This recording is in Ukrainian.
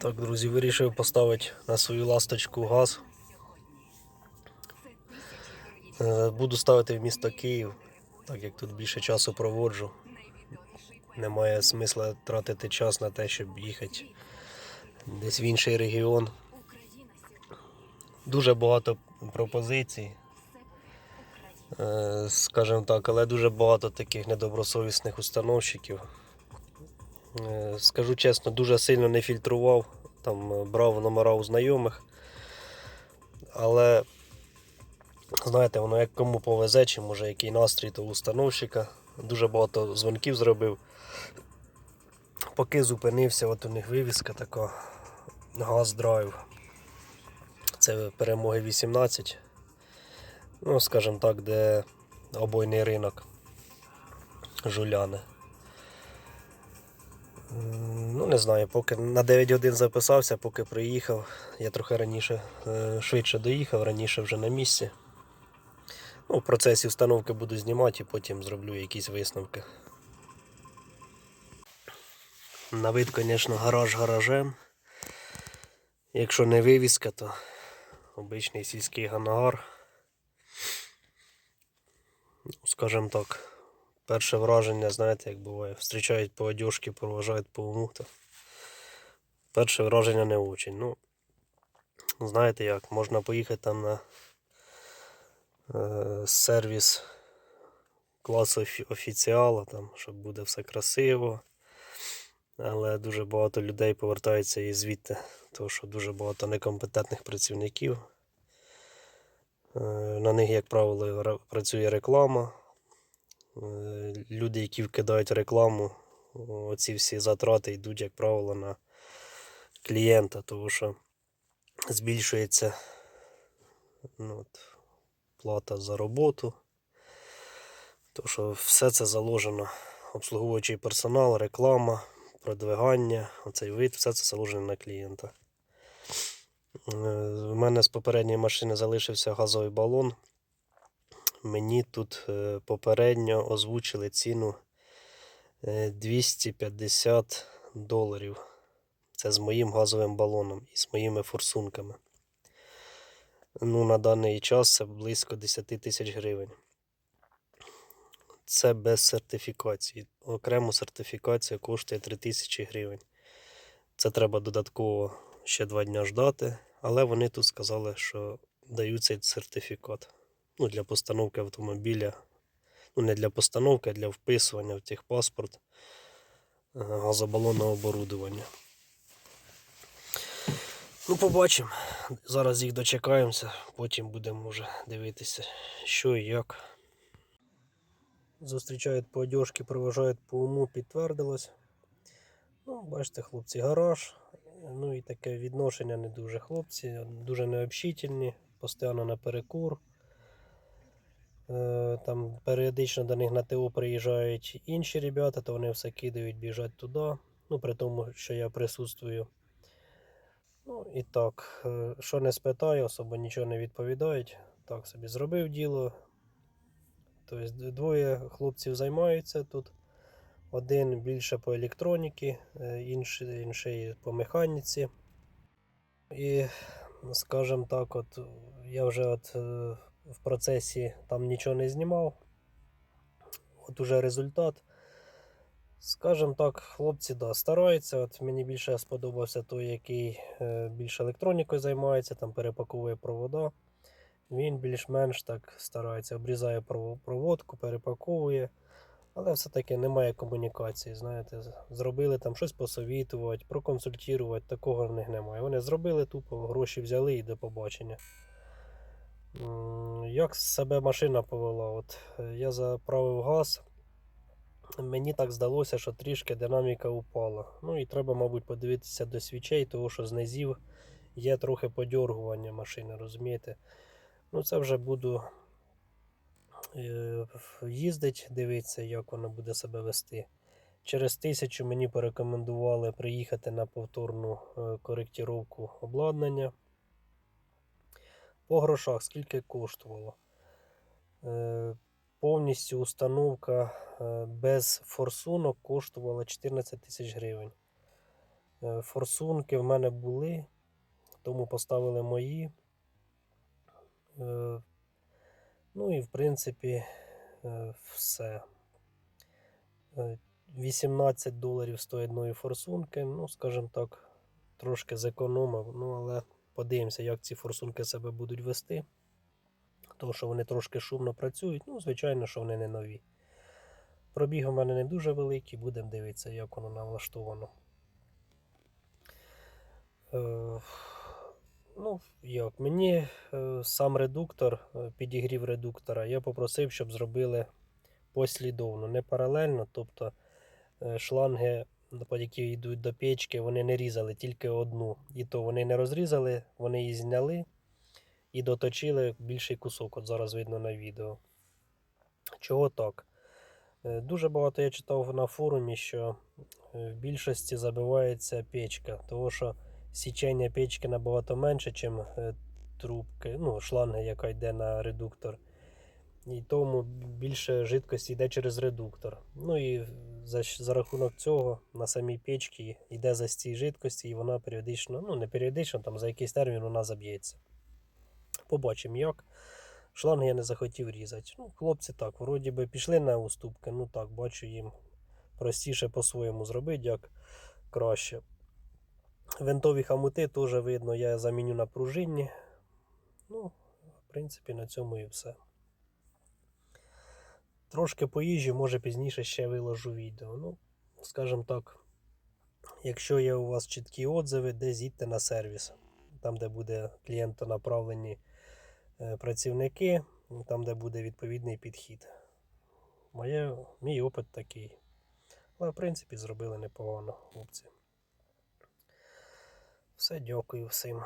Так, друзі, вирішив поставити на свою ласточку газ. Е, Буду ставити в місто Київ, так як тут більше часу проводжу. Немає смисла тратити час на те, щоб їхати десь в інший регіон. Дуже багато пропозицій, е, скажімо так, але дуже багато таких недобросовісних установщиків. Е, Скажу чесно, дуже сильно не фільтрував, там е, брав номера у знайомих. Але знаєте, воно як кому повезе, чи може який настрій того установщика. Дуже багато дзвонків зробив. Поки зупинився, от у них вивіска така газ драйв. Це перемоги 18. Ну, скажімо так, де обойний ринок жуляни. Ну, не знаю, поки на 9 годин записався, поки приїхав. Я трохи раніше е, швидше доїхав, раніше вже на місці. Ну, в процесі встановки буду знімати і потім зроблю якісь висновки. На вид, звісно, гараж гаражем. Якщо не вивіска, то обичний сільський ганагар. Ну, Скажімо так, перше враження, знаєте, як буває, зустрічають по одежці, проважають по уму. То перше враження не очень. Ну, знаєте як, можна поїхати там на е, сервіс класу офі- офіціала, там, щоб буде все красиво. Але дуже багато людей повертаються і звідти, тому що дуже багато некомпетентних працівників. Е, На них, як правило, працює реклама. Е, Люди, які вкидають рекламу, оці всі затрати йдуть, як правило, на клієнта, тому що збільшується ну, от, плата за роботу. Тому що все це заложено. Обслуговуючий персонал, реклама, продвигання, оцей вид, все це заложено на клієнта. Е, У мене з попередньої машини залишився газовий балон. Мені тут е, попередньо озвучили ціну е, 250 доларів. Це з моїм газовим балоном і з моїми форсунками. Ну, на даний час це близько 10 тисяч гривень. Це без сертифікації. Окремо сертифікація коштує 3 тисячі гривень. Це треба додатково ще два дня ждати, але вони тут сказали, що дають цей сертифікат ну, для постановки автомобіля. Ну, не для постановки, а для вписування в техпаспорт е, газобалонного оборудування. Ну, побачимо. Зараз їх дочекаємося, потім будемо вже дивитися, що і як. Зустрічають по одежці, проважають по уму, підтвердилось. Ну, бачите, хлопці, гараж. Ну і таке відношення не дуже хлопці, дуже необщительні, постійно на перекур. Е, Там періодично до них на ТО приїжджають інші ребята, то вони все кидають, біжать туди. Ну, при тому, що я присутствую. Ну і так, е, що не спитаю, особо нічого не відповідають. Так собі зробив діло. Тобто двоє хлопців займаються тут. Один більше по електроніці, е, інший, інший по механіці. І, скажімо так, от я вже от е, в процесі там нічого не знімав. От уже результат. Скажімо так, хлопці да, стараються. От мені більше сподобався той, який е, більше електронікою займається, там перепаковує провода. Він більш-менш так старається, обрізає проводку, перепаковує. Але все-таки немає комунікації. Знаєте, зробили там щось посовітувати, проконсультувати, такого в них немає. Вони зробили тупо, гроші взяли і до побачення. Як себе машина повела? От е, я заправив газ. Мені так здалося, що трішки динаміка упала. Ну і треба, мабуть, подивитися до свічей, тому що з низів є трохи подьоргування машини, розумієте? Ну, це вже буду е, їздить, дивитися, як вона буде себе вести. Через тисячу мені порекомендували приїхати на повторну е, коректіровку обладнання. По грошах скільки коштувало? Е, Повністю установка е, без форсунок коштувала 14 тисяч гривень. Е, Форсунки в мене були, тому поставили мої. Е, Ну і в принципі е, все. Е, 18 доларів стоїть одної форсунки. Ну, скажімо так, трошки зекономив. Ну, але подивимося, як ці форсунки себе будуть вести. Тому що вони трошки шумно працюють. Ну, звичайно, що вони не нові. Пробіг у мене не дуже великий, будемо дивитися, як воно налаштовано. Е, ну, як, мені е, сам редуктор, е, підігрів редуктора, я попросив, щоб зробили послідовно, не паралельно. Тобто е, шланги, які йдуть до печки, вони не різали тільки одну. І то вони не розрізали, вони її зняли і доточили більший кусок. От зараз видно на відео. Чого так? Е, Дуже багато я читав на форумі, що е, в більшості забивається печка, тому що січення печки набагато менше, ніж трубки, ну, шланги, яка йде на редуктор. І тому більше жидкості йде через редуктор. Ну і за, за рахунок цього на самій печці йде застій жидкості, і вона періодично, ну не періодично, там за якийсь термін вона заб'ється. Побачимо як. Шланги я не захотів різати. Ну, хлопці так, вроді би пішли на уступки, ну так, бачу їм простіше по-своєму зробити, як краще. Винтові хамути теж видно, я заміню на пружинні. Ну, в принципі, на цьому і все. Трошки поїжджу, може пізніше ще виложу відео. Ну, скажімо так, якщо є у вас чіткі отзиви, десь їдьте на сервіс. Там, де буде клієнтонаправлені е, працівники, там, де буде відповідний підхід. Моє, мій опит такий. Але, в принципі, зробили непогано хлопці. Все, дякую всім.